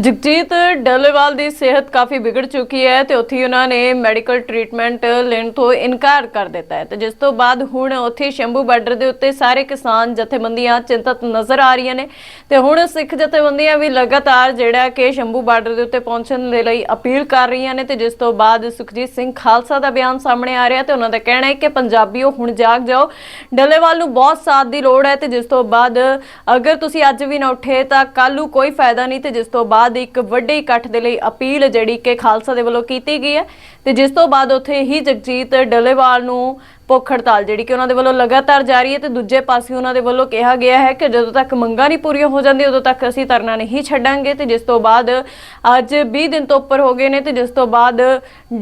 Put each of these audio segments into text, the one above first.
ਜਗਜੀਤ ਡੱਲੇਵਾਲ ਦੀ ਸਿਹਤ ਕਾਫੀ ਵਿਗੜ ਚੁੱਕੀ ਹੈ ਤੇ ਉੱਥੇ ਉਹਨਾਂ ਨੇ ਮੈਡੀਕਲ ਟ੍ਰੀਟਮੈਂਟ ਲੈਣ ਤੋਂ ਇਨਕਾਰ ਕਰ ਦਿੱਤਾ ਹੈ। ਤੇ ਜਿਸ ਤੋਂ ਬਾਅਦ ਹੁਣ ਉੱਥੇ ਸ਼ੰਭੂ ਬਾਰਡਰ ਦੇ ਉੱਤੇ ਸਾਰੇ ਕਿਸਾਨ ਜਥੇਬੰਦੀਆਂ ਚਿੰਤਤ ਨਜ਼ਰ ਆ ਰਹੀਆਂ ਨੇ ਤੇ ਹੁਣ ਸਿੱਖ ਜਥੇਬੰਦੀਆਂ ਵੀ ਲਗਾਤਾਰ ਜਿਹੜਾ ਕਿ ਸ਼ੰਭੂ ਬਾਰਡਰ ਦੇ ਉੱਤੇ ਪਹੁੰਚਣ ਦੇ ਲਈ ਅਪੀਲ ਕਰ ਰਹੀਆਂ ਨੇ ਤੇ ਜਿਸ ਤੋਂ ਬਾਅਦ ਸੁਖਜੀਤ ਸਿੰਘ ਖਾਲਸਾ ਦਾ ਬਿਆਨ ਸਾਹਮਣੇ ਆ ਰਿਹਾ ਤੇ ਉਹਨਾਂ ਦਾ ਕਹਿਣਾ ਹੈ ਕਿ ਪੰਜਾਬੀਓ, ਹੁਣ ਜਾਗ ਜਾਓ। ਡੱਲੇਵਾਲ ਨੂੰ ਬਹੁਤ ਸਾਥ ਦੀ ਲੋੜ ਹੈ ਤੇ ਜਿਸ ਤੋਂ ਬਾਅਦ ਅਗਰ ਤੁਸੀਂ ਅੱਜ ਵੀ ਨਾ ਉੱਠੇ ਤਾਂ ਕੱਲ੍ਹ ਨੂੰ ਕੋਈ ਫਾਇਦਾ ਨਹੀਂ ਤੇ ਜਿਸ ਤੋਂ ਬਾਅਦ ਬਾਅਦ ਇੱਕ ਵੱਡੇ ਇਕੱਠ ਦੇ ਲਈ ਅਪੀਲ ਜਿਹੜੀ ਕਿ ਖਾਲਸਾ ਦੇ ਵੱਲੋਂ ਕੀਤੀ ਗਈ ਹੈ। ਤੇ ਜਿਸ ਤੋਂ ਬਾਅਦ ਉੱਥੇ ਹੀ ਜਗਜੀਤ ਡੱਲੇਵਾਲ ਨੂੰ ਭੁੱਖ ਹੜਤਾਲ, ਜਿਹੜੀ ਕਿ ਉਹਨਾਂ ਦੇ ਵੱਲੋਂ ਲਗਾਤਾਰ ਜਾਰੀ ਹੈ ਤੇ ਦੂਜੇ ਪਾਸੇ ਉਹਨਾਂ ਦੇ ਵੱਲੋਂ ਕਿਹਾ ਗਿਆ ਹੈ ਕਿ ਜਦੋਂ ਤੱਕ ਮੰਗਾਂ ਨਹੀਂ ਪੂਰੀਆਂ ਹੋ ਜਾਂਦੀਆਂ, ਉਦੋਂ ਤੱਕ ਅਸੀਂ ਧਰਨਾ ਨਹੀਂ ਛੱਡਾਂਗੇ ਤੇ ਜਿਸ ਤੋਂ ਬਾਅਦ ਅੱਜ 20 ਦਿਨ ਤੋਂ ਉੱਪਰ ਹੋ ਗਏ ਨੇ ਤੇ ਜਿਸ ਤੋਂ ਬਾਅਦ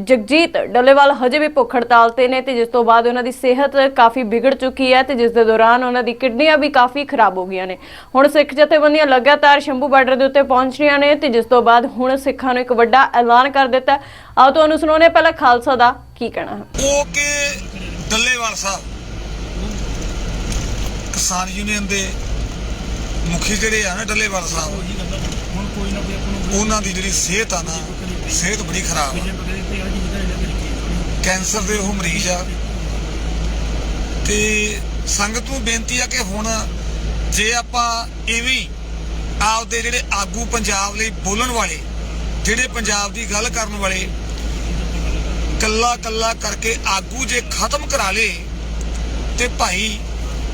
ਜਗਜੀਤ ਡੱਲੇਵਾਲ ਹਜੇ ਵੀ ਭੁੱਖ ਹੜਤਾਲ ਤੇ ਨੇ ਤੇ ਜਿਸ ਤੋਂ ਬਾਅਦ ਉਹਨਾਂ ਦੀ ਸਿਹਤ ਕਾਫੀ ਵਿਗੜ ਚੁੱਕੀ ਹੈ ਤੇ ਜਿਸ ਦੇ ਦੌਰਾਨ ਉਹਨਾਂ ਦੀ ਕਿਡਨੀਆਂ ਵੀ ਕਾਫੀ ਖਰਾਬ ਹੋ ਗਈਆਂ ਨੇ। ਹੁਣ ਸਿੱਖ ਜਥੇਬੰਦੀਆਂ ਲਗਾਤਾਰ ਸ਼ੰਭੂ ਬਾਰਡਰ ਦੇ ਉੱਤੇ ਪਹੁੰਚ ਰਹੀਆਂ ਨੇ ਤੇ ਜਿਸ ਤੋਂ ਬਾਅਦ ਹੁਣ ਸਿੱਖਾਂ ਨੂੰ ਇੱਕ ਵੱਡਾ ਐਲਾਨ ਕਰ ਦਿੱਤਾ। ਆਓ ਤੁਹਾਨੂੰ ਸੁਣਾਉਂਦੇ ਹਾਂ ਪਹਿਲਾਂ ਖਾਲਸਾ ਦਾ ਕੀ ਕਹਿਣਾ। ਹੈ ਡੱਲੇਵਾਲ ਸਾਹਿਬ। ਕਿਸਾਨ ਯੂਨੀਅਨ ਦੇ ਮੁਖੀ ਜਿਹੜੇ ਆ ਨਾ ਡੱਲੇਵਾਲ ਸਾਹਿਬ ਉਹਨਾਂ ਦੀ ਜਿਹੜੀ ਸਿਹਤ ਆ ਨਾ ਸਿਹਤ ਬੜੀ ਖਰਾਬ ਆ। ਕੈਂਸਰ ਦੇ ਉਹ ਮਰੀਜ਼ ਆ। ਤੇ ਸੰਗਤ ਨੂੰ ਬੇਨਤੀ ਆ ਕਿ ਹੁਣ ਜੇ ਆਪਾਂ ਇਵੇਂ ਆਪਦੇ ਜਿਹੜੇ ਆਗੂ ਪੰਜਾਬ ਲਈ ਬੋਲਣ ਵਾਲੇ ਜਿਹੜੇ ਪੰਜਾਬ ਦੀ ਗੱਲ ਕਰਨ ਵਾਲੇ ਕੱਲਾ ਕੱਲਾ ਕਰਕੇ ਆਗੂ ਜੇ ਖਤਮ ਕਰਾ ਲੇ, ਤੇ ਭਾਈ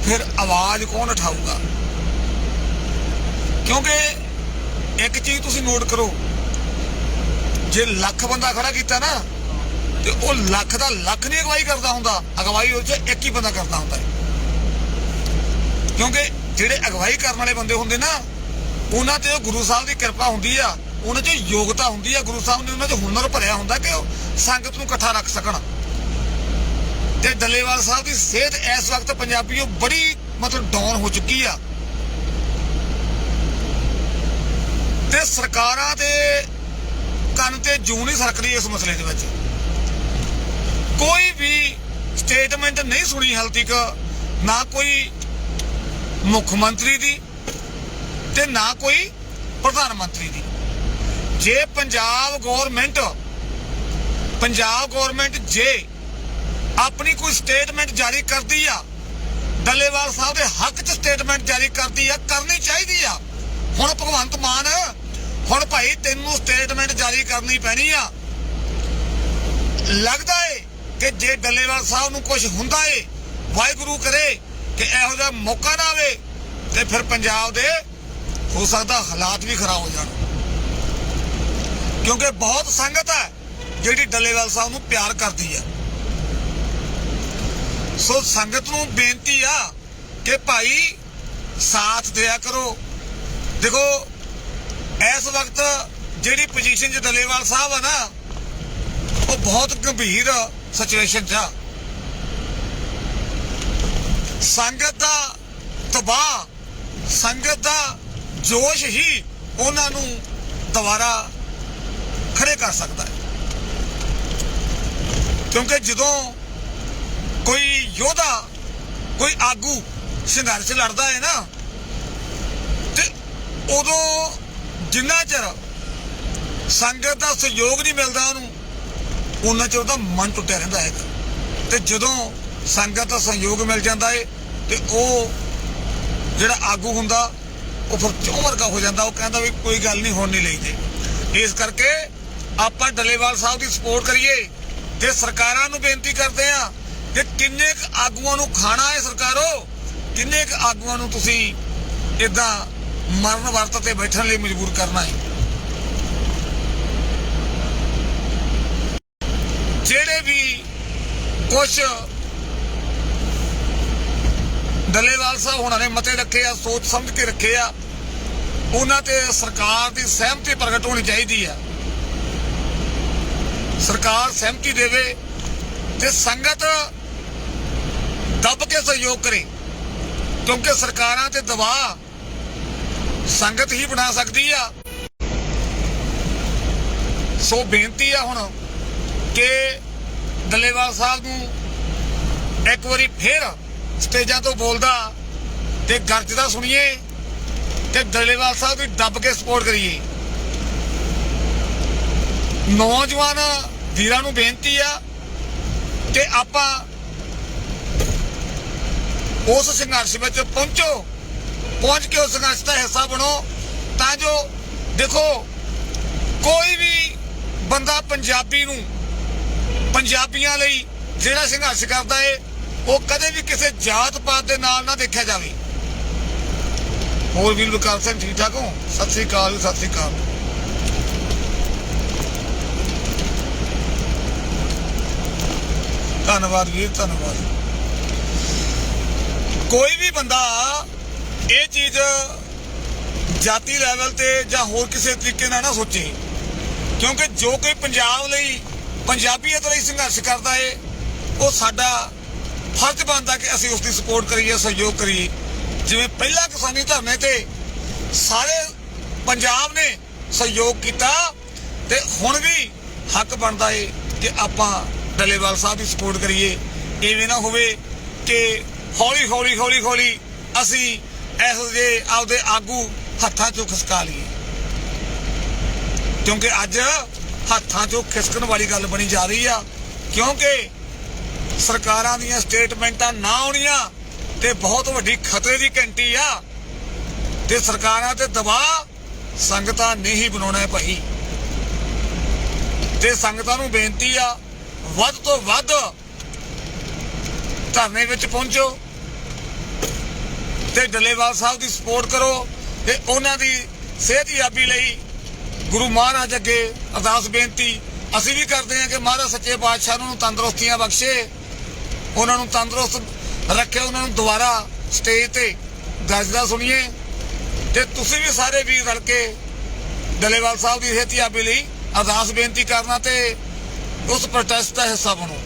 ਫਿਰ ਆਵਾਜ਼ ਕੌਣ ਉਠਾਊਗਾ? ਕਿਉਂਕਿ ਇੱਕ ਚੀਜ਼ ਤੁਸੀਂ ਨੋਟ ਕਰੋ, ਜੇ ਲੱਖ ਬੰਦਾ ਖੜਾ ਕੀਤਾ ਨਾ, ਤੇ ਉਹ ਲੱਖ ਦਾ ਲੱਖ ਨਹੀਂ ਅਗਵਾਈ ਕਰਦਾ ਹੁੰਦਾ, ਅਗਵਾਈ ਉਹ ਚ ਇੱਕ ਹੀ ਬੰਦਾ ਕਰਦਾ ਹੁੰਦਾ ਕਿਉਂਕਿ ਜਿਹੜੇ ਅਗਵਾਈ ਕਰਨ ਵਾਲੇ ਬੰਦੇ ਹੁੰਦੇ ਨਾ, ਉਹਨਾਂ ਤੇ ਉਹ ਗੁਰੂ ਸਾਹਿਬ ਦੀ ਕਿਰਪਾ ਹੁੰਦੀ ਆ ਉਹਨਾਂ 'ਚ ਯੋਗਤਾ ਹੁੰਦੀ ਆ, ਗੁਰੂ ਸਾਹਿਬ ਨੇ ਉਹਨਾਂ 'ਚ ਹੁਨਰ ਭਰਿਆ ਹੁੰਦਾ ਕਿ ਉਹ ਸੰਗਤ ਨੂੰ ਇਕੱਠਾ ਰੱਖ ਸਕਣ। ਤੇ ਡੱਲੇਵਾਲ ਸਾਹਿਬ ਦੀ ਸਿਹਤ ਇਸ ਵਕਤ ਪੰਜਾਬੀਓ ਬੜੀ ਮਤਲਬ ਡਾਊਨ ਹੋ ਚੁੱਕੀ ਆ। ਤੇ ਸਰਕਾਰਾਂ ਦੇ ਕੰਨ ਤੇ ਜੂ ਨਹੀਂ ਸਰਕਦੀ ਇਸ ਮਸਲੇ ਦੇ ਵਿੱਚ। ਕੋਈ ਵੀ ਸਟੇਟਮੈਂਟ ਨਹੀਂ ਸੁਣੀ ਹਾਲ ਤੱਕ, ਨਾ ਕੋਈ ਮੁੱਖ ਮੰਤਰੀ ਦੀ ਤੇ ਨਾ ਕੋਈ ਪ੍ਰਧਾਨ ਮੰਤਰੀ ਦੀ। ਜੇ ਪੰਜਾਬ ਗਵਰਨਮੈਂਟ ਪੰਜਾਬ ਗਵਰਨਮੈਂਟ ਜੇ ਆਪਣੀ ਕੋਈ ਸਟੇਟਮੈਂਟ ਜਾਰੀ ਕਰਦੀ ਆ, ਡੱਲੇਵਾਲ ਸਾਹਿਬ ਦੇ ਹੱਕ 'ਚ ਸਟੇਟਮੈਂਟ ਜਾਰੀ ਕਰਦੀ ਆ, ਕਰਨੀ ਚਾਹੀਦੀ ਆ। ਹੁਣ ਭਗਵੰਤ ਮਾਨ, ਹੁਣ ਭਾਈ ਤੈਨੂੰ ਸਟੇਟਮੈਂਟ ਜਾਰੀ ਕਰਨੀ ਪੈਣੀ ਆ। ਲੱਗਦਾ ਏ ਕਿ ਜੇ ਡੱਲੇਵਾਲ ਸਾਹਿਬ ਨੂੰ ਕੁਝ ਹੁੰਦਾ ਏ, ਵਾਹਿਗੁਰੂ ਕਰੇ ਕਿ ਇਹੋ ਜਿਹਾ ਮੌਕਾ ਨਾ ਆਵੇ, ਤੇ ਫਿਰ ਪੰਜਾਬ ਦੇ ਹੋ ਸਕਦਾ ਹਾਲਾਤ ਵੀ ਖਰਾਬ ਹੋ ਜਾਣ। ਕਿਉਂਕਿ ਬਹੁਤ ਸੰਗਤ ਹੈ ਜਿਹੜੀ ਡੱਲੇਵਾਲ ਸਾਹਿਬ ਨੂੰ ਪਿਆਰ ਕਰਦੀ ਹੈ। ਸੋ ਸੰਗਤ ਨੂੰ ਬੇਨਤੀ ਆ ਕਿ ਭਾਈ ਸਾਥ ਦਿਆ ਕਰੋ। ਦੇਖੋ, ਇਸ ਵਕਤ ਜਿਹੜੀ ਪੋਜੀਸ਼ਨ 'ਚ ਡੱਲੇਵਾਲ ਸਾਹਿਬ ਆ ਨਾ, ਉਹ ਬਹੁਤ ਗੰਭੀਰ ਸਿਚੁਏਸ਼ਨ 'ਚ ਆ। ਸੰਗਤ ਦਾ ਤਬਾਹ, ਸੰਗਤ ਦਾ ਜੋਸ਼ ਹੀ ਉਹਨਾਂ ਨੂੰ ਦੁਬਾਰਾ ਖੜੇ ਕਰ ਸਕਦਾ ਹੈ। ਕਿਉਂਕਿ ਜਦੋਂ ਕੋਈ ਯੋਧਾ, ਕੋਈ ਆਗੂ ਸੰਘਰਸ਼ ਲੜਦਾ ਹੈ ਨਾ, ਤੇ ਉਦੋਂ ਜਿੰਨਾ ਚਿਰ ਸੰਗਤ ਦਾ ਸਹਿਯੋਗ ਨਹੀਂ ਮਿਲਦਾ ਉਹਨੂੰ ਉਹਨਾਂ ਚਿਰ ਉਹਦਾ ਮਨ ਟੁੱਟਿਆ ਰਹਿੰਦਾ ਹੈ। ਤੇ ਜਦੋਂ ਸੰਗਤ ਦਾ ਸਹਿਯੋਗ ਮਿਲ ਜਾਂਦਾ ਏ, ਤੇ ਉਹ ਜਿਹੜਾ ਆਗੂ ਹੁੰਦਾ, ਉਹ ਫਿਰ ਚੌਂ ਵਰਗਾ ਹੋ ਜਾਂਦਾ। ਉਹ ਕਹਿੰਦਾ ਵੀ ਕੋਈ ਗੱਲ ਨਹੀਂ, ਹੋਣ ਨਹੀਂ ਲਈਦੇ। ਇਸ ਕਰਕੇ ਆਪਾਂ ਡੱਲੇਵਾਲ ਸਾਹਿਬ ਦੀ ਸਪੋਰਟ ਕਰੀਏ ਤੇ ਸਰਕਾਰਾਂ ਨੂੰ ਬੇਨਤੀ ਕਰਦੇ ਆ ਕਿ ਕਿੰਨੇ ਕੁ ਆਗੂਆਂ ਨੂੰ ਖਾਣਾ ਹੈ ਸਰਕਾਰੋ, ਕਿੰਨੇ ਕੁ ਆਗੂਆਂ ਨੂੰ ਤੁਸੀਂ ਇਦਾਂ ਮਰਨ ਵਰਤ ਤੇ ਬੈਠਣ ਲਈ ਮਜਬੂਰ ਕਰਨਾ ਹੈ? ਜਿਹੜੇ ਵੀ ਕੁਝ ਡੱਲੇਵਾਲ ਸਾਹਿਬ ਹੋਣਾ ਨੇ ਮਤੇ ਰੱਖੇ ਆ, ਸੋਚ ਸਮਝ ਕੇ ਰੱਖੇ ਆ, ਉਹਨਾਂ ਤੇ ਸਰਕਾਰ ਦੀ ਸਹਿਮਤੀ ਪ੍ਰਗਟ ਹੋਣੀ ਚਾਹੀਦੀ ਆ। ਸਰਕਾਰ ਸਹਿਮਤੀ ਦੇਵੇ ਤੇ ਸੰਗਤ ਦੱਬ ਕੇ ਸਹਿਯੋਗ ਕਰੇ, ਕਿਉਂਕਿ ਸਰਕਾਰਾਂ ਤੇ ਦਬਾਅ ਸੰਗਤ ਹੀ ਬਣਾ ਸਕਦੀ ਆ। ਸੋ ਬੇਨਤੀ ਆ ਹੁਣ ਕਿ ਡੱਲੇਵਾਲ ਸਾਹਿਬ ਨੂੰ ਇੱਕ ਵਾਰੀ ਫੇਰ ਸਟੇਜਾਂ ਤੋਂ ਬੋਲਦਾ ਤੇ ਗਰਜਦਾ ਸੁਣੀਏ ਤੇ ਡੱਲੇਵਾਲ ਸਾਹਿਬ ਦੀ ਦੱਬ ਕੇ ਸਪੋਰਟ ਕਰੀਏ। ਨੌਜਵਾਨ ਵੀਰਾਂ ਨੂੰ ਬੇਨਤੀ ਆ ਕਿ ਆਪਾਂ ਉਸ ਸੰਘਰਸ਼ ਵਿੱਚ ਪਹੁੰਚੋ ਪਹੁੰਚ ਕੇ ਉਸ ਸੰਘਰਸ਼ ਦਾ ਹਿੱਸਾ ਬਣੋ ਤਾਂ ਜੋ ਦੇਖੋ ਕੋਈ ਵੀ ਬੰਦਾ ਪੰਜਾਬੀ ਨੂੰ ਪੰਜਾਬੀਆਂ ਲਈ ਜਿਹੜਾ ਸੰਘਰਸ਼ ਕਰਦਾ ਏ ਉਹ ਕਦੇ ਵੀ ਕਿਸੇ ਜਾਤ ਪਾਤ ਦੇ ਨਾਲ ਨਾ ਦੇਖਿਆ ਜਾਵੇ। ਹੋਰ ਵੀਰ ਵਿਕਾਸ ਸਿੰਘ ਠੀਕ ਠਾਕ ਹੋ? ਸਤਿ ਸ੍ਰੀ ਅਕਾਲ ਜੀ, ਸਤਿ ਸ੍ਰੀ ਅਕਾਲ। ਧੰਨਵਾਦ ਵੀਰ, ਧੰਨਵਾਦ। ਕੋਈ ਵੀ ਬੰਦਾ ਇਹ ਚੀਜ਼ ਜਾਤੀ ਲੈਵਲ ਤੇ ਜਾਂ ਹੋਰ ਕਿਸੇ ਤਰੀਕੇ ਨਾਲ ਨਾ ਸੋਚੇ, ਕਿਉਂਕਿ ਜੋ ਕੋਈ ਪੰਜਾਬ ਲਈ, ਪੰਜਾਬੀਅਤ ਲਈ ਸੰਘਰਸ਼ ਕਰਦਾ ਏ, ਉਹ ਸਾਡਾ ਫਰਜ਼ ਬਣਦਾ ਕਿ ਅਸੀਂ ਉਸ ਦੀ ਸਪੋਰਟ ਕਰੀਏ, ਸਹਿਯੋਗ ਕਰੀਏ। ਜਿਵੇਂ ਪਹਿਲਾ ਕਿਸਾਨੀ ਧਰਨੇ ਤੇ ਸਾਰੇ ਪੰਜਾਬ ਨੇ ਸਹਿਯੋਗ ਕੀਤਾ ਤੇ ਹੁਣ ਵੀ ਹੱਕ ਬਣਦਾ ਏ ਕਿ ਆਪਾਂ ਡੱਲੇਵਾਲ ਸਾਹਿਬ ਦੀ ਸਪੋਰਟ ਕਰੀਏ। ਇਵੇਂ ਨਾ ਹੋਵੇ ਕਿ ਹੌਲੀ ਹੌਲੀ ਹੌਲੀ ਹੌਲੀ ਅਸੀਂ ਇਸ ਦੇ ਆਪਦੇ ਆਗੂ ਹੱਥਾਂ ਚੋਂ ਖਿਸਕਾ ਲਈਏ। ਕਿਉਂਕਿ ਅੱਜ ਹੱਥਾਂ ਚੋਂ ਖਿਸਕਣ ਵਾਲੀ ਗੱਲ ਬਣੀ ਜਾ ਰਹੀ ਆ, ਕਿਉਂਕਿ ਸਰਕਾਰਾਂ ਦੀਆਂ ਸਟੇਟਮੈਂਟਾਂ ਨਾ ਆਉਣੀਆਂ ਤੇ ਬਹੁਤ ਵੱਡੀ ਖਤਰੇ ਦੀ ਘੰਟੀ ਆ। ਤੇ ਸਰਕਾਰਾਂ ਤੇ ਦਬਾਅ ਸੰਗਤਾਂ ਨਹੀਂ ਬਣਾਉਣਾ ਹੈ ਭਾਈ। ਤੇ ਸੰਗਤਾਂ ਨੂੰ ਬੇਨਤੀ ਆ ਵੱਧ ਤੋਂ ਵੱਧ ਧਰਨੇ ਵਿੱਚ ਪਹੁੰਚੋ ਤੇ ਡੱਲੇਵਾਲ ਸਾਹਿਬ ਦੀ ਸਪੋਰਟ ਕਰੋ ਤੇ ਉਹਨਾਂ ਦੀ ਸਿਹਤਯਾਬੀ ਲਈ ਗੁਰੂ ਮਹਾਰਾਜ ਅੱਗੇ ਅਰਦਾਸ ਬੇਨਤੀ। ਅਸੀਂ ਵੀ ਕਰਦੇ ਹਾਂ ਕਿ ਮਹਾਰਾਜ ਸੱਚੇ ਪਾਤਸ਼ਾਹ ਨੂੰ ਤੰਦਰੁਸਤੀਆਂ ਬਖਸ਼ੇ, ਉਹਨਾਂ ਨੂੰ ਤੰਦਰੁਸਤ ਰੱਖੇ, ਉਹਨਾਂ ਨੂੰ ਦੁਬਾਰਾ ਸਟੇਜ ਤੇ ਗੱਜਦਾ ਸੁਣੀਏ। ਤੇ ਤੁਸੀਂ ਵੀ ਸਾਰੇ ਵੀਰ ਰਲ ਕੇ ਡੱਲੇਵਾਲ ਸਾਹਿਬ ਦੀ ਸਿਹਤਯਾਬੀ ਲਈ ਅਰਦਾਸ ਬੇਨਤੀ ਕਰਨਾ ਤੇ ਉਸ ਪ੍ਰੋਟੈਸਟ ਦਾ ਹਿੱਸਾ ਬਣੋ।